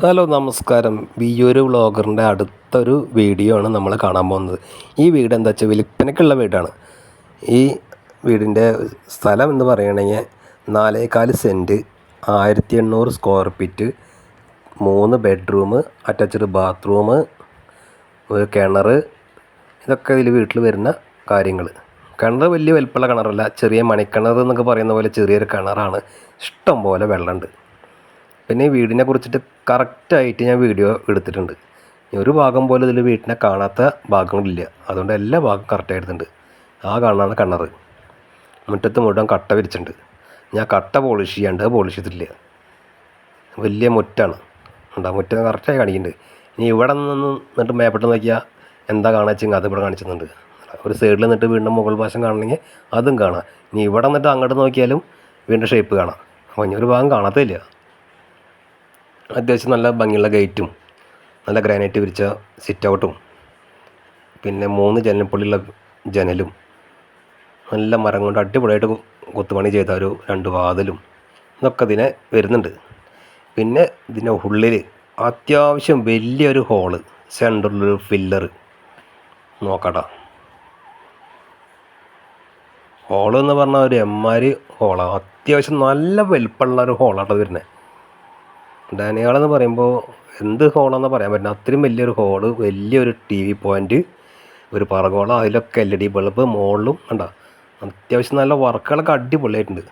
Hello നമസ്കാരം. വിയ്യൂര് വ്ളോഗറിന്റെ അടുത്തൊരു video ആണ് നമ്മൾ കാണാൻ പോകുന്നത്. ഈ വീട് എന്താ വെച്ചാൽ വിൽപ്പനയ്ക്കുള്ള വീടാണ്. ഈ വീടിന്റെ സ്ഥലം എന്ന് പറയുകയാണെങ്കിൽ നാലേകാൽ സെന്റ് ആയിരത്തി എണ്ണൂറ് സ്ക്വയർ ഫീറ്റ് മൂന്ന് ബെഡ്റൂം അറ്റാച്ച്ഡ് ബാത്റൂം ഒരു കിണർ ഇതൊക്കെ ഇതിൽ വീട്ടിൽ വരുന്ന കാര്യങ്ങൾ കിണർ വലിയ വലിപ്പമുള്ള കിണറല്ല ചെറിയ മണിക്കിണർ എന്നൊക്കെ പറയുന്ന പോലെ ചെറിയൊരു കിണറാണ്. ഇഷ്ടം പോലെ വെള്ളമുണ്ട്. പിന്നെ ഈ വീടിനെ കുറിച്ചിട്ട് കറക്റ്റായിട്ട് ഞാൻ വീഡിയോ എടുത്തിട്ടുണ്ട്. ഇനി ഒരു ഭാഗം പോലും ഇതിൽ വീട്ടിനെ കാണാത്ത ഭാഗങ്ങളില്ല. അതുകൊണ്ട് എല്ലാ ഭാഗം കറക്റ്റ് എടുത്തിട്ടുണ്ട്. ആ കാണാണ് കിണർ മുറ്റത്ത് മുഴുവൻ കട്ട വിരിച്ചിട്ടുണ്ട്. ഞാൻ കട്ട പോളിഷ് ചെയ്യാണ്ട് പോളിഷ് ചെയ്തിട്ടില്ല. വലിയ മുറ്റാണ്. ഉണ്ടാ മുറ്റം കറക്റ്റായി കാണിക്കുന്നുണ്ട്. ഇനി ഇവിടെ നിന്ന് എന്നിട്ട് മേപ്പെട്ട് നോക്കിയാൽ എന്താ കാണാ വെച്ചെങ്കിൽ അത് ഇവിടെ കാണിച്ചിട്ടുണ്ട് ഒരു സൈഡിൽ നിന്നിട്ട് വീണ്ടും മുകൾ വശം കാണണമെങ്കിൽ അതും കാണാം. ഇനി ഇവിടെ നിന്നിട്ട് അങ്ങോട്ട് നോക്കിയാലും വീണ്ടും ഷേപ്പ് കാണാം. അപ്പോൾ ഇനി ഒരു ഭാഗം കാണാത്തില്ല അത്യാവശ്യം നല്ല ഭംഗിയുള്ള ഗേറ്റും നല്ല ഗ്രാനൈറ്റ് വിരിച്ച സിറ്റ് ഔട്ടും പിന്നെ മൂന്ന് ജനൽപ്പുള്ളിയുള്ള ജനലും നല്ല മരം കൊണ്ട് അടിപൊളിയായിട്ട് കൊത്തുപണി ചെയ്ത ഒരു രണ്ട് വാതിലും ഇതൊക്കെ ഇതിനെ വരുന്നുണ്ട്. പിന്നെ ഇതിന്റെ ഉള്ളിൽ അത്യാവശ്യം വലിയൊരു ഹോൾ സെന്ററിലൊരു ഫില്ലർ നോക്കട്ടാ. ഹോൾ എന്ന് പറഞ്ഞാൽ ഒരു എമ്മാരി ഹോളാണ് അത്യാവശ്യം നല്ല വലിപ്പമുള്ള ഒരു ഹോളാണ് വരുന്നത് ഡാനിയാളെന്ന് പറയുമ്പോൾ എന്ത് ഹോളാണെന്ന് പറയാൻ പറ്റില്ല. അത്രയും വലിയൊരു ഹോൾ വലിയൊരു ടി വി പോയിന്റ് ഒരു പറകോളം അതിലൊക്കെ എൽ ഇ ഡി ബൾബ് മുകളിലും കണ്ട? അത്യാവശ്യം നല്ല വർക്കുകളൊക്കെ അടിപൊളിയായിട്ടുണ്ട്.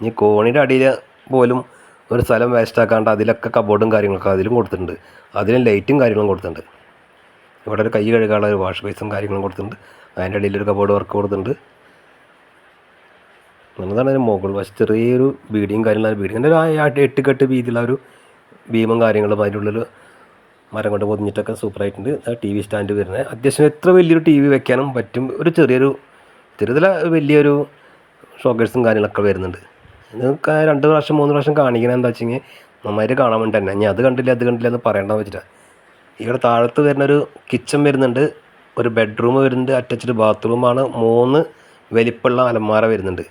ഇനി കോണിയുടെ അടിയിൽ പോലും ഒരു സ്ഥലം വേസ്റ്റ് ആക്കാണ്ട് അതിലൊക്കെ കബോർഡും കാര്യങ്ങളൊക്കെ അതിലും കൊടുത്തിട്ടുണ്ട്. അതിലും ലൈറ്റും കാര്യങ്ങളും കൊടുത്തിട്ടുണ്ട്. ഇവിടെ ഒരു കൈ കഴുകാനുള്ള ഒരു വാഷ് ബേസും കാര്യങ്ങളും കൊടുത്തിട്ടുണ്ട്. അതിന്റെ അടിയിൽ ഒരു കബോർഡ് വർക്ക് കൊടുത്തിട്ടുണ്ട്. എന്നതാണ് ഒരു മുകൾ വശത്ത് ചെറിയൊരു ബീഡിയും കാര്യങ്ങളും ബീഡിങ്ങിന്റെ ഒരു എട്ട് കെട്ട് വീതിയുള്ള ഒരു ഭീമും കാര്യങ്ങളും അതിന്റെ ഉള്ളിൽ മരം കൊണ്ട് പൊതിഞ്ഞിട്ടൊക്കെ സൂപ്പറായിട്ടുണ്ട് ടി വി സ്റ്റാൻഡ് വരുന്നത്. അത്യാവശ്യം എത്ര വലിയൊരു ടി വി വെക്കാനും പറ്റും. ഒരു ചെറിയൊരു ചെറുതല വലിയൊരു ഷോക്കേഴ്സും കാര്യങ്ങളൊക്കെ വരുന്നുണ്ട്. നിങ്ങൾക്ക് രണ്ട് പ്രാവശ്യം മൂന്ന് പ്രാവശ്യം കാണിക്കണം എന്താ വെച്ചെങ്കിൽ നന്നായിട്ട് കാണാൻ വേണ്ടി തന്നെ. ഞാൻ അത് കണ്ടില്ല അത് കണ്ടില്ല എന്ന് പറയണ്ടെന്ന് വെച്ചിട്ടാണ് ഇവിടെ താഴത്ത് വരുന്നൊരു കിച്ചൺ വരുന്നുണ്ട്. ഒരു ബെഡ്റൂം വരുന്നുണ്ട്. അറ്റാച്ച്ഡ് ബാത്റൂമാണ് മൂന്ന് വലിപ്പുള്ള അലമാര വരുന്നുണ്ട്.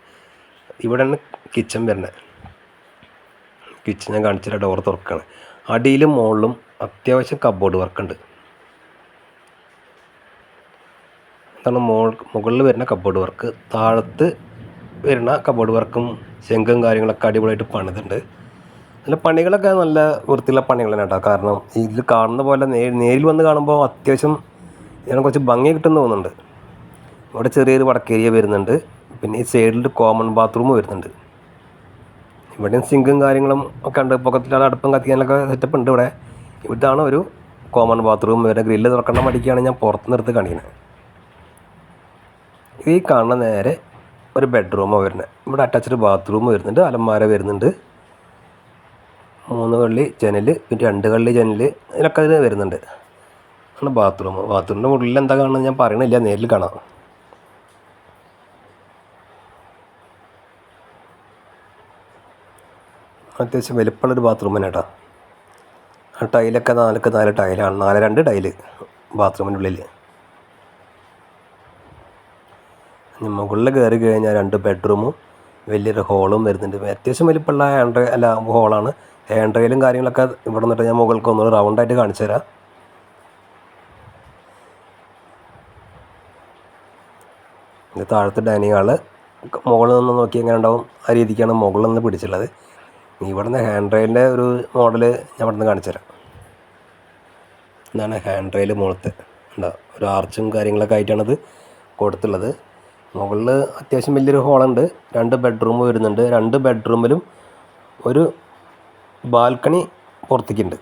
ഇവിടെയാണ് കിച്ചൺ വരുന്നത്. കിച്ചൺ ഞാൻ കാണിച്ചിട്ട് ഡോർ തുറക്കുകയാണ് അടിയിലും മുകളിലും അത്യാവശ്യം കബോർഡ് വർക്കുണ്ട് അതാണ് മോൾ മുകളിൽ വരുന്ന കബോർഡ് വർക്ക് താഴത്ത് വരുന്ന കബോർഡ് വർക്കും ശംഖും കാര്യങ്ങളൊക്കെ അടിപൊളിയായിട്ട് പണിതുണ്ട് നല്ല പണികളൊക്കെ നല്ല വൃത്തിയുള്ള പണികൾ തന്നെ കേട്ടോ. കാരണം ഇതിൽ കാണുന്ന പോലെ നേരിൽ വന്ന് കാണുമ്പോൾ അത്യാവശ്യം ഇതിനെ കുറച്ച് ഭംഗി കിട്ടുമെന്ന് തോന്നുന്നുണ്ട്. ഇവിടെ ചെറിയൊരു വടക്കേരിയ വരുന്നുണ്ട്. പിന്നെ ഈ സൈഡിൽ കോമൺ ബാത്റൂം വരുന്നുണ്ട്. ഇവിടെയും സിങ്കും കാര്യങ്ങളും ഒക്കെ ഉണ്ട്. പൊക്കത്തിലാണ് അടുപ്പം കത്തിക്കാനൊക്കെ സെറ്റപ്പ് ഉണ്ട് ഇവിടെ. ഇതാണ് ഒരു കോമൺ ബാത്റൂം വരെ ഗ്രില്ല് തുറക്കേണ്ട മടിക്കാണ് ഞാൻ പുറത്ത് നിർത്തി കാണിക്കുന്നത് ഈ കാണുന്ന നേരെ ഒരു ബെഡ്റൂമാണ് വരുന്നത് ഇവിടെ അറ്റാച്ച്ഡ് ബാത്റൂം വരുന്നുണ്ട്. അലമാര വരുന്നുണ്ട്. മൂന്ന് കള്ളി ജനൽ പിന്നെ രണ്ട് കള്ളി ജനൽ ഇതിനൊക്കെ അതിന് വരുന്നുണ്ട്. ആണ് ബാത്റൂം ബാത്റൂമിന്റെ ഉള്ളിൽ എന്താ കാണുന്നത് ഞാൻ പറയണില്ല. നേരിൽ കാണാം. അത്യാവശ്യം വലിപ്പമുള്ളൊരു ബാത്റൂം തന്നെ കേട്ടോ ആ ടൈലൊക്കെ നാലൊക്കെ നാല് ടൈലാണ്. നാല് രണ്ട് ടൈൽ ബാത്റൂമിന്റെ ഉള്ളിൽ മുകളിൽ കയറി കഴിഞ്ഞാൽ രണ്ട് ബെഡ്റൂമും വലിയൊരു ഹോളും വരുന്നുണ്ട്. അത്യാവശ്യം വലിപ്പമുള്ള ഹാൻഡ് അല്ല ഹോളാണ് ഹാൻഡ് റെയിലും കാര്യങ്ങളൊക്കെ ഇവിടെ നിന്നിട്ട് ഞാൻ മുകൾക്ക് ഒന്നുകൂടി റൗണ്ടായിട്ട് കാണിച്ചു തരാം. താഴത്തെ ഡൈനിങ് ഹാൾ. മുകളിൽ നിന്ന് നോക്കി എങ്ങനെ ഉണ്ടാവും? ആ രീതിക്കാണ് മുകളിൽ നിന്ന് പിടിച്ചുള്ളത്. ഇവിടെ നിന്ന് ഹാൻഡ് റെയിലിന്റെ ഒരു മോഡൽ ഞാൻ ഇവിടെ നിന്ന് കാണിച്ചു തരാം. ഇതാണ് ഹാൻഡ് റെയിൽ മുകളത്തെ ഉണ്ടോ ഒരു ആർച്ചും കാര്യങ്ങളൊക്കെ ആയിട്ടാണത് കൊടുത്തുള്ളത്. മുകളിൽ അത്യാവശ്യം വലിയൊരു ഹോളുണ്ട് രണ്ട് ബെഡ്റൂം വരുന്നുണ്ട്. രണ്ട് ബെഡ്റൂമിലും ഒരു ബാൽക്കണി പുറത്തേക്കുണ്ട്.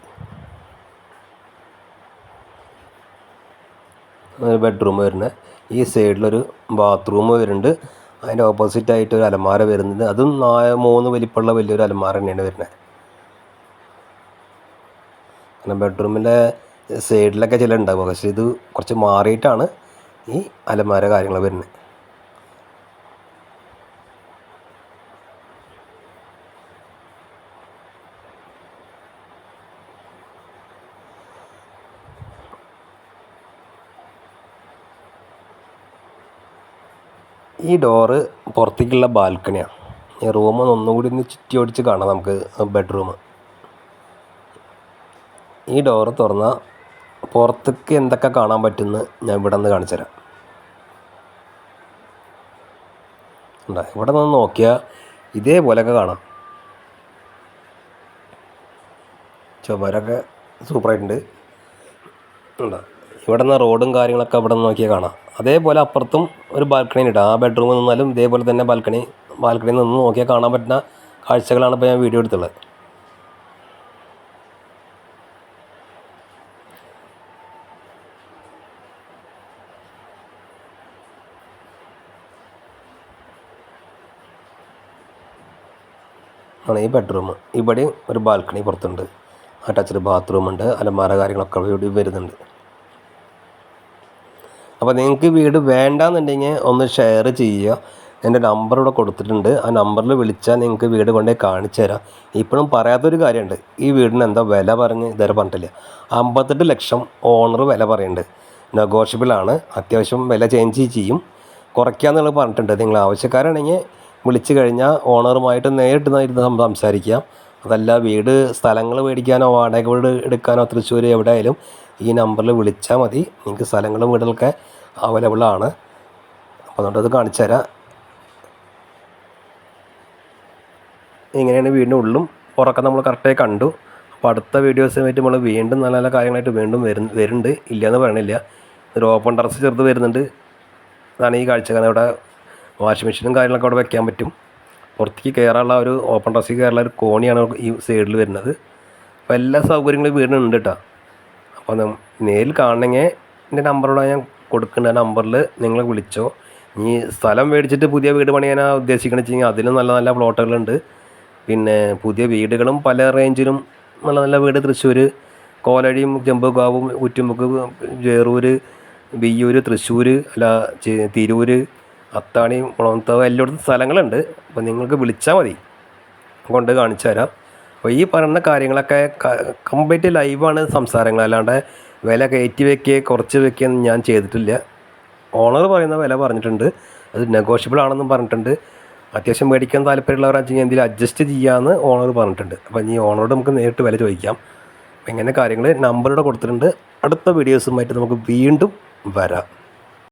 ബെഡ്റൂം വരുന്നത്. ഈ സൈഡിലൊരു ബാത്റൂം വരുന്നുണ്ട്. അതിന്റെ ഓപ്പോസിറ്റ് ആയിട്ട് ഒരു അലമാര വരുന്നത്. അതും നാല് മൂന്ന് വലിപ്പമുള്ള വലിയൊരു അലമാര തന്നെയാണ് വരുന്നത്. കാരണം ബെഡ്റൂമിന്റെ സൈഡിലൊക്കെ ചില ഉണ്ടാവും. പക്ഷേ ഇത് കുറച്ച് മാറിയിട്ടാണ് ഈ അലമാര കാര്യങ്ങൾ വരുന്നത്. ഈ ഡോറ് പുറത്തേക്കുള്ള ബാൽക്കണിയാണ് ഈ റൂം ഒന്നുകൂടി ഒന്ന് ചുറ്റി ഓടിച്ച് കാണാം നമുക്ക് ബെഡ്റൂം ഈ ഡോറ് തുറന്നാൽ പുറത്തേക്ക് എന്തൊക്കെ കാണാൻ പറ്റുമെന്ന് ഞാൻ ഇവിടെ നിന്ന് കാണിച്ചു തരാം. ഇവിടെ നിന്ന് നോക്കിയാൽ ഇതേപോലെയൊക്കെ കാണാം. ചുമരൊക്കെ സൂപ്പറായിട്ടുണ്ട് ഇവിടെ നിന്ന് റോഡും കാര്യങ്ങളൊക്കെ ഇവിടെ നിന്ന് നോക്കിയാൽ കാണാം. അതേപോലെ അപ്പുറത്തും ഒരു ബാൽക്കണി ഉണ്ട്. ആ ബെഡ്റൂമിൽ നിന്നാലും ഇതേപോലെ തന്നെ ബാൽക്കണി ബാൽക്കണിയിൽ നിന്ന് നോക്കിയാൽ കാണാൻ പറ്റുന്ന കാഴ്ചകളാണ് ഇപ്പോൾ ഞാൻ വീഡിയോ എടുത്തുള്ളത്. ആണ് ഈ ബെഡ്റൂം ഇവിടെയും ഒരു ബാൽക്കണി പുറത്തുണ്ട്. അറ്റാച്ച്ഡ് ബാത്റൂമുണ്ട് അലമാര കാര്യങ്ങളൊക്കെ ഇവിടെ വരുന്നുണ്ട്. അപ്പോൾ നിങ്ങൾക്ക് വീട് വേണ്ടാന്നുണ്ടെങ്കിൽ ഒന്ന് ഷെയർ ചെയ്യുക. എന്റെ നമ്പർ ഇവിടെ കൊടുത്തിട്ടുണ്ട്. ആ നമ്പറിൽ വിളിച്ചാൽ നിങ്ങൾക്ക് വീട് കൊണ്ടേ കാണിച്ചു തരാം. ഇപ്പോഴും പറയാത്തൊരു കാര്യമുണ്ട്. ഈ വീടിന് എന്താ വില പറഞ്ഞ് ഇതുവരെ പറഞ്ഞിട്ടില്ല. അമ്പത്തെട്ട് ലക്ഷം ഓണർ വില പറയുന്നുണ്ട്. നെഗോഷ്യബിൾ ആണ്. അത്യാവശ്യം വില ചേഞ്ച് ചെയ്യും. കുറയ്ക്കാന്നുള്ളത് പറഞ്ഞിട്ടുണ്ട്. നിങ്ങൾ ആവശ്യക്കാരാണെങ്കിൽ വിളിച്ചു കഴിഞ്ഞാൽ ഓണറുമായിട്ട് നേരിട്ട് ഇരുന്ന് സംസാരിക്കാം. അതല്ല വീട് സ്ഥലങ്ങൾ മേടിക്കാനോ വാടക വീട് എടുക്കാനോ തൃശ്ശൂർ എവിടെ ആയാലും ഈ നമ്പറിൽ വിളിച്ചാൽ മതി. നിങ്ങൾക്ക് സ്ഥലങ്ങളും വീടുകളൊക്കെ അവൈലബിൾ ആണ്. അപ്പോൾ അത് കാണിച്ചു തരാം. ഇങ്ങനെയാണ് വീടിന്റെ ഉള്ളും പുറമൊക്കെ നമ്മൾ കറക്റ്റായി കണ്ടു. അപ്പോൾ അടുത്ത വീഡിയോസുമായിട്ട് നമ്മൾ വീണ്ടും നല്ല നല്ല കാര്യങ്ങളായിട്ട് വീണ്ടും വരും വരുന്നുണ്ട്. ഇല്ലയെന്ന് പറയണില്ല. ഒരു ഓപ്പൺ ടെറസ് ചെറുത് വരുന്നുണ്ട്. അതാണ് ഈ കാഴ്ച കാരണം ഇവിടെ വാഷിംഗ് മെഷീനും കാര്യങ്ങളൊക്കെ അവിടെ വെക്കാൻ പറ്റും. പുറത്തേക്ക് കയറാനുള്ള ഒരു ഓപ്പൺ ടെറസിൽ കയറാനുള്ള ഒരു കോണിയാണ് ഈ സൈഡിൽ വരുന്നത്. അപ്പോൾ എല്ലാ സൗകര്യങ്ങളും വീടിനുണ്ട് കേട്ടോ. അപ്പോൾ നേരിൽ കാണണമെങ്കിൽ എന്റെ നമ്പറോടെ ഞാൻ കൊടുക്കുന്ന നമ്പറിൽ നിങ്ങൾ വിളിച്ചോ. ഇനി സ്ഥലം മേടിച്ചിട്ട് പുതിയ വീട് പണിയാനാ ഉദ്ദേശിക്കണമെന്ന് വെച്ച് കഴിഞ്ഞാൽ അതിലും നല്ല നല്ല പ്ലോട്ടുകളുണ്ട്. പിന്നെ പുതിയ വീടുകളും പല റേഞ്ചിലും നല്ല നല്ല വീട് തൃശ്ശൂർ കോലഴിയും ജമ്പുകാവും കുറ്റുമുക്ക് ജേറൂർ വിയ്യൂർ തൃശ്ശൂർ അല്ല തിരൂർ അത്താണി മുളന്തവ് എല്ലായിടത്തും സ്ഥലങ്ങളുണ്ട്. അപ്പോൾ നിങ്ങൾക്ക് വിളിച്ചാൽ മതി. കൊണ്ട് കാണിച്ചു തരാം. അപ്പോൾ ഈ പറയുന്ന കാര്യങ്ങളൊക്കെ കംപ്ലീറ്റ് ലൈവാണ് സംസാരങ്ങൾ അല്ലാണ്ട് വില കയറ്റി വെക്കുക കുറച്ച് വെക്കുക ഞാൻ ചെയ്തിട്ടില്ല. ഓണർ പറയുന്ന വില പറഞ്ഞിട്ടുണ്ട്. അത് നെഗോഷ്യബിൾ ആണെന്നും പറഞ്ഞിട്ടുണ്ട്. അത്യാവശ്യം മേടിക്കാൻ താല്പര്യമുള്ളവർ വെച്ച് കഴിഞ്ഞാൽ എന്തെങ്കിലും അഡ്ജസ്റ്റ് ചെയ്യാമെന്ന് ഓണർ പറഞ്ഞിട്ടുണ്ട്. അപ്പോൾ ഇനി ഓണറോട് നമുക്ക് നേരിട്ട് വില ചോദിക്കാം. ഇങ്ങനെ കാര്യങ്ങൾ നമ്പറിവിടെ കൊടുത്തിട്ടുണ്ട്. അടുത്ത വീഡിയോസുമായിട്ട് നമുക്ക് വീണ്ടും വരാം.